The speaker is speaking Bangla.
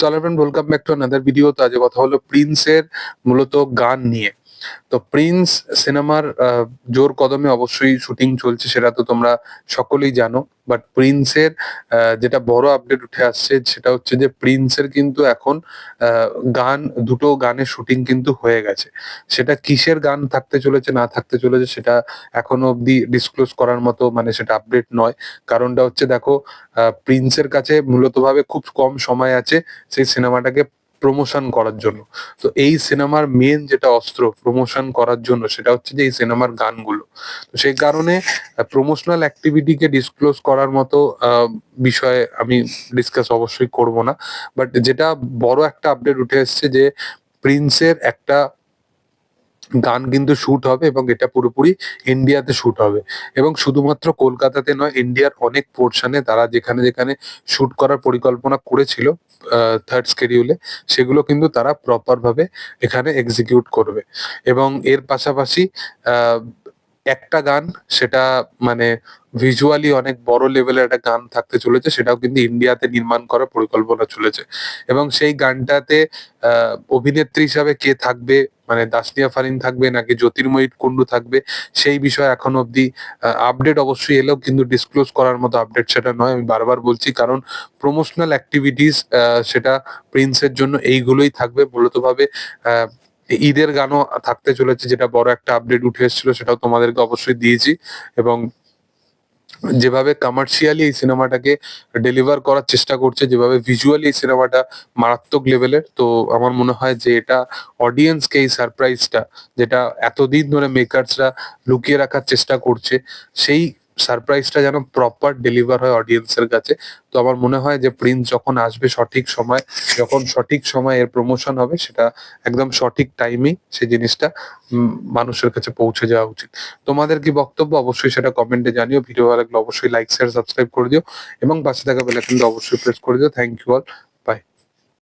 সালামেন welcome back to another video তো আজ কথা হলো প্রিন্সের মূলত গান নিয়ে। তো প্রিন্স সিনেমার জোর কদমে অবশ্যই শুটিং চলছে, সেটা তো তোমরা সকলেই জানো। বাট প্রিন্সের যেটা বড় আপডেট উঠে আসছে, সেটা হচ্ছে যে প্রিন্সের কিন্তু এখন গান, দুটো গানের শুটিং কিন্তু হয়ে গেছে। সেটা কিসের গান থাকতে চলেছে, না থাকতে চলেছে, সেটা এখনও অবধি ডিসক্লোজ করার মতো মানে সেটা আপডেট নয়। কারণটা হচ্ছে, দেখো প্রিন্সের কাছে মূলত ভাবে খুব কম সময় আছে, সেই সিনেমাটাকে প্রমোশন করার জন্য। তো এই সিনেমার মেন যেটা অস্ত্র প্রমোশন করার জন্য সেটা হচ্ছে যে এই সিনেমার গানগুলো। তো সেই কারণে প্রমোশনাল অ্যাক্টিভিটিকে ডিসক্লোজ করার মতো বিষয়ে আমি ডিসকাস অবশ্যই করব না। বাট যেটা বড় একটা আপডেট উঠে এসেছে যে প্রিন্সের একটা গান কিন্তু শুট হবে এবং এটা পুরোপুরি ইন্ডিয়াতে শ্যুট হবে। এবং শুধুমাত্র কলকাতাতে নয় ইন্ডিয়ার অনেক পোর্শনে তারা যেখানে যেখানে শুট করার পরিকল্পনা করেছিল থার্ড স্কেডিউলে সেগুলো কিন্তু তারা প্রপারভাবে এখানে এক্সিকিউট করবে। এবং এর পাশাপাশি একটা গান, সেটা মানে ভিজুয়ালি অনেক বড় লেভেলের একটা গান থাকতে চলেছে, সেটাও কিন্তু ইন্ডিয়াতে নির্মাণ করার পরিকল্পনা চলেছে। এবং সেই গানটাতে অভিনেত্রী হিসাবে কে থাকবে মানে দাসনিয়া ফারিন থাকবে নাকি জ্যোতির্ময়ী কুন্ডু থাকবে, সেই বিষয়ে এখন অবধি আপডেট অবশ্যই এলেও কিন্তু ডিসক্লোজ করার মতো আপডেট সেটা নয়, আমি বারবার বলছি, কারণ প্রমোশনাল অ্যাক্টিভিটিস সেটা প্রিন্সের জন্য এইগুলোই থাকবে, মূলত ভাবে ঈদের গানও থাকতে চলেছে, যেটা বড় একটা আপডেট উঠে এসেছিল, সেটাও তোমাদেরকে অবশ্যই দিয়েছি। এবং যেভাবে কমার্শিয়ালি এই সিনেমাটাকে ডেলিভার করার চেষ্টা করছে, যেভাবে ভিজুয়ালি এই সিনেমাটা মারাত্মক লেভেলের তো আমার মনে হয় যে এটা অডিয়েন্সকে এই সারপ্রাইজটা যেটা এতদিন ধরে মেকার্সরা লুকিয়ে রাখার চেষ্টা করছে, সেই সারপ্রাইজটা যেন প্রপার ডেলিভার হয় অডিয়েন্সের কাছে। তো আমার মনে হয় যে প্রিন্স যখন আসবে সঠিক সময়, যখন সঠিক সময় এর প্রমোশন হবে, সেটা একদম সঠিক টাইমেই সেই জিনিসটা মানুষের কাছে পৌঁছে যাওয়া উচিত। তোমাদের কি বক্তব্য? অবশ্যই সেটা কমেন্টে জানিও। ভিডিও ভালো লাগলে অবশ্যই লাইক শেয়ার সাবস্ক্রাইব করে দিও। এবং পাশে থাকা বেল আইকনটা অবশ্যই প্রেস করে দিও। Thank you all